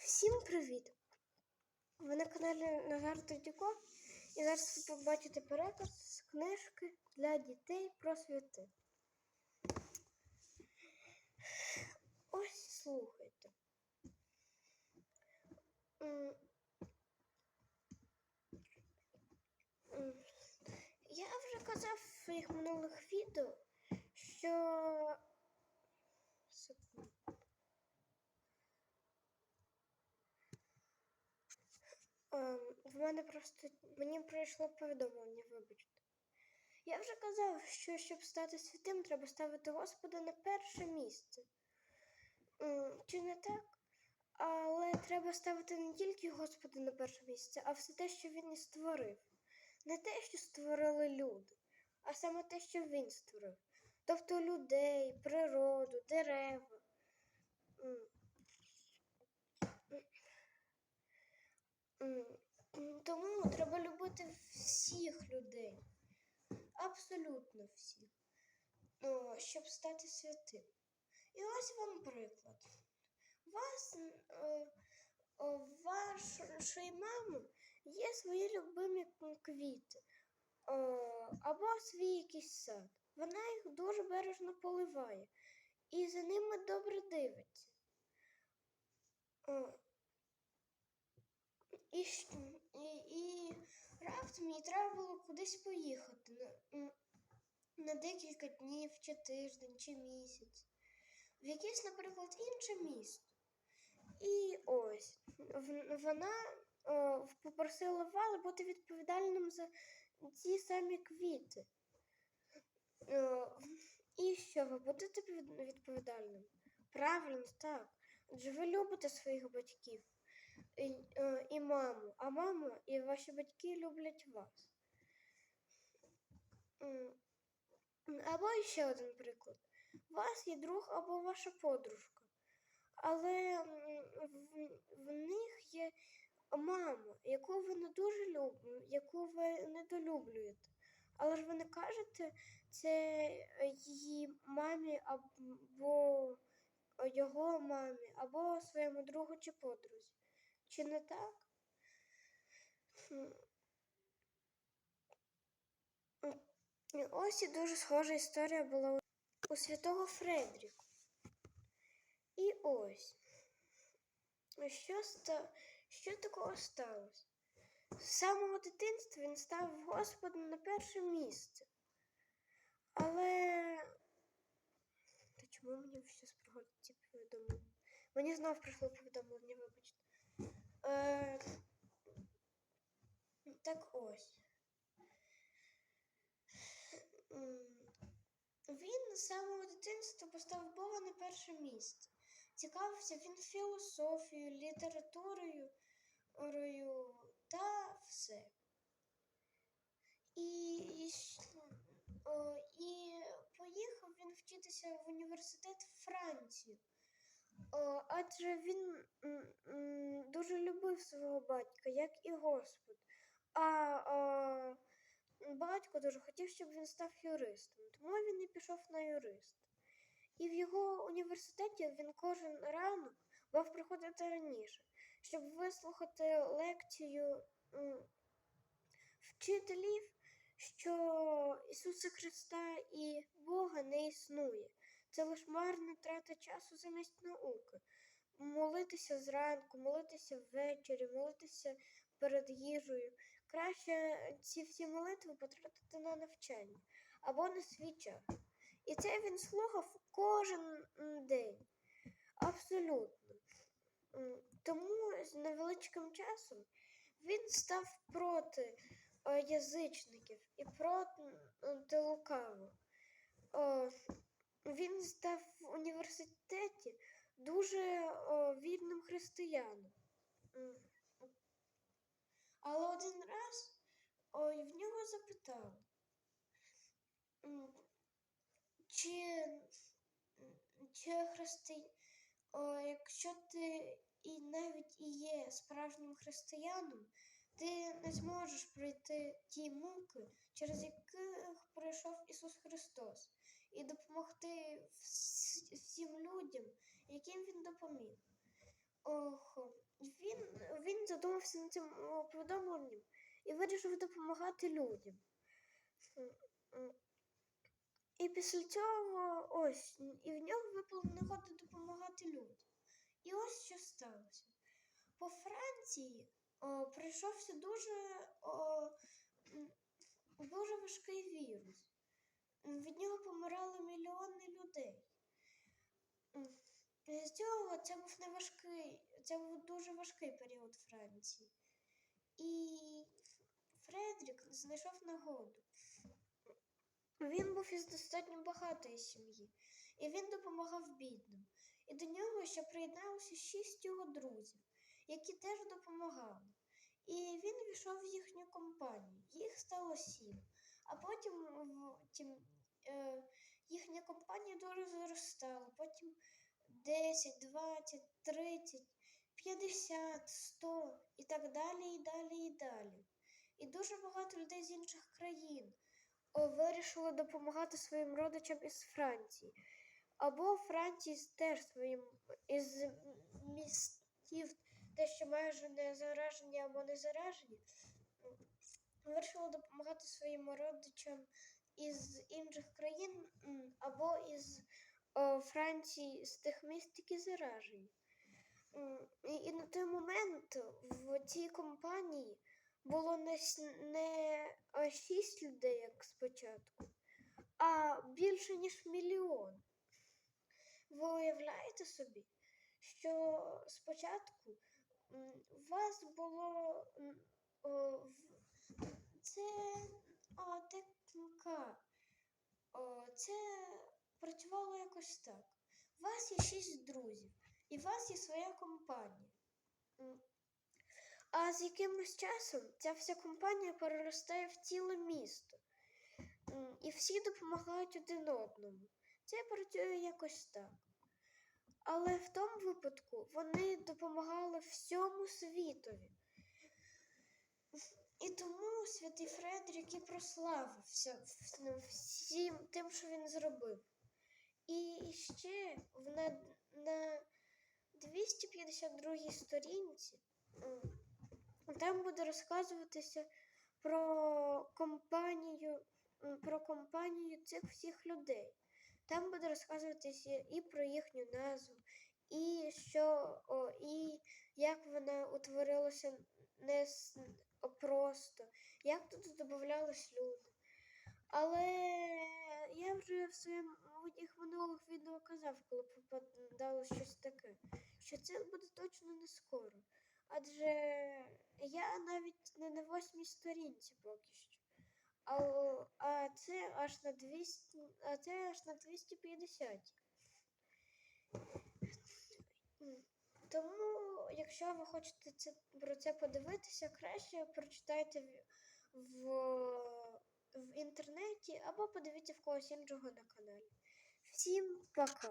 Всім привіт! Ви на каналі Назар Третьяков і зараз ви побачите переказ з книжки для дітей про святи. Ось слухайте. Я вже казав в своїх минулих відео, що. Секунду. В мене просто мені прийшло повідомлення, вибачте. Я вже казав, що щоб стати святим, треба ставити Господа на перше місце. Чи не так? Але треба ставити не тільки Господа на перше місце, а все те, що він і створив. Не те, що створили люди, а саме те, що він створив. Тобто людей, природу, дерева. М. М, м, Тому треба любити всіх людей. Абсолютно всіх. Щоб стати святим. І ось вам приклад. Вас, е, вашої мами є свої любимі квіти. Або свій якийсь сад. Вона їх дуже бережно поливає і за ними добре дивиться. І, і, і раптом їй треба було кудись поїхати на, на декілька днів, чи тиждень, чи місяць, в якесь, наприклад, інше місто. І ось вона о, попросила вас бути відповідальним за ті самі квіти. О, і що ви будете відповідальним? Правильно, так. Адже ви любите своїх батьків і, е, і маму, а мама і ваші батьки люблять вас. Або ще один приклад. У вас є друг або ваша подружка, але в, в них є мама, яку ви не дуже любите, яку ви недолюблюєте. Але ж ви не кажете це її мамі або його мамі, або своєму другу чи подрузі. Чи не так? І Ось і дуже схожа історія була у- святого Фредріку. І ось. Що, ста... що такого сталося? З самого дитинства він став Господом на перше місце. Але. Та чому мені щось приходить ці повідомлення? Мені знов прийшло повідомлення, вибачте. Е, так ось. Він з самого дитинства поставив Бога на перше місце. Цікавився він філософією, літературою та все. І, і, і поїхав він вчитися в університет в Францію. Адже він дуже любив свого батька, як і Господь. А батько дуже хотів, щоб він став юристом, тому він і пішов на юриста. І в його університеті він кожен ранок мав приходити раніше, щоб вислухати лекцію вчителів, що Ісуса Христа і Бога не існує. Це лише марна трата часу замість науки. Молитися зранку, молитися ввечері, молитися перед їжею. Краще ці всі молитви потратити на навчання або на свій час. І це він слухав кожен день. Абсолютно. Тому з невеличким часом він став проти е, язичників і проти лукавого. Він став в університеті дуже о, вірним християном. Але один раз ой, в нього запитали, чи, чи христи... о, якщо ти і навіть і є справжнім християном, ти не зможеш пройти ті муки, через яких пройшов Ісус Христос, і допомогти вс- всім людям, яким Він допоміг. Ох, він, він задумався над цим повідомленням і вирішив допомагати людям. І після цього ось, і в нього випала нагода допомагати людям. І ось що сталося. По Франції о, пройшовся дуже, о, дуже важкий вірус. Від нього помирали мільйони людей. З цього це був не важкий, це був дуже важкий період Франції. І Фредрік знайшов нагоду. Він був із достатньо багатої сім'ї, і він допомагав бідним. І до нього ще приєдналося шість його друзів, які теж допомагали. І він війшов в їхню компанію. Їх стало сім. А потім в тім, е, їхня компанія дуже зростала. Потім 10, 20, 30, 50, 100 і так далі, і далі, і далі. І дуже багато людей з інших країн о, вирішили допомагати своїм родичам із Франції. Або Франції теж своїм із містів, те, що майже не заражені або не заражені, м, вирішили допомагати своїм родичам із інших країн або із о, Франції з тих міст, які заражені. І, на той момент в цій компанії було не, не а, шість людей, як спочатку, а більше, ніж мільйон. Ви уявляєте собі, що спочатку у вас було о, це о, техніка. О, це працювало якось так. У вас є шість друзів, і у вас є своя компанія. А з якимось часом ця вся компанія переростає в ціле місто. І всі допомагають один одному. Це працює якось так. Але в тому випадку вони допомагали всьому світові. І тому святий Фредрік і прославився ну, всім тим, що він зробив. І ще на, на 252 сторінці там буде розказуватися про компанію, про компанію цих всіх людей. Там буде розказуватися і про їхню назву, і що о, і як вона утворилася не о, просто, як тут додавались люди. Але я вже в одних минулих відео казав, коли попадало щось таке, що це буде точно не скоро. Адже я навіть не на восьмій сторінці поки що. А, а це аж на 200, а це аж на 250. Тому, якщо ви хочете це, про це подивитися, краще прочитайте в, в, інтернеті або подивіться в когось іншого на каналі. Всім пока!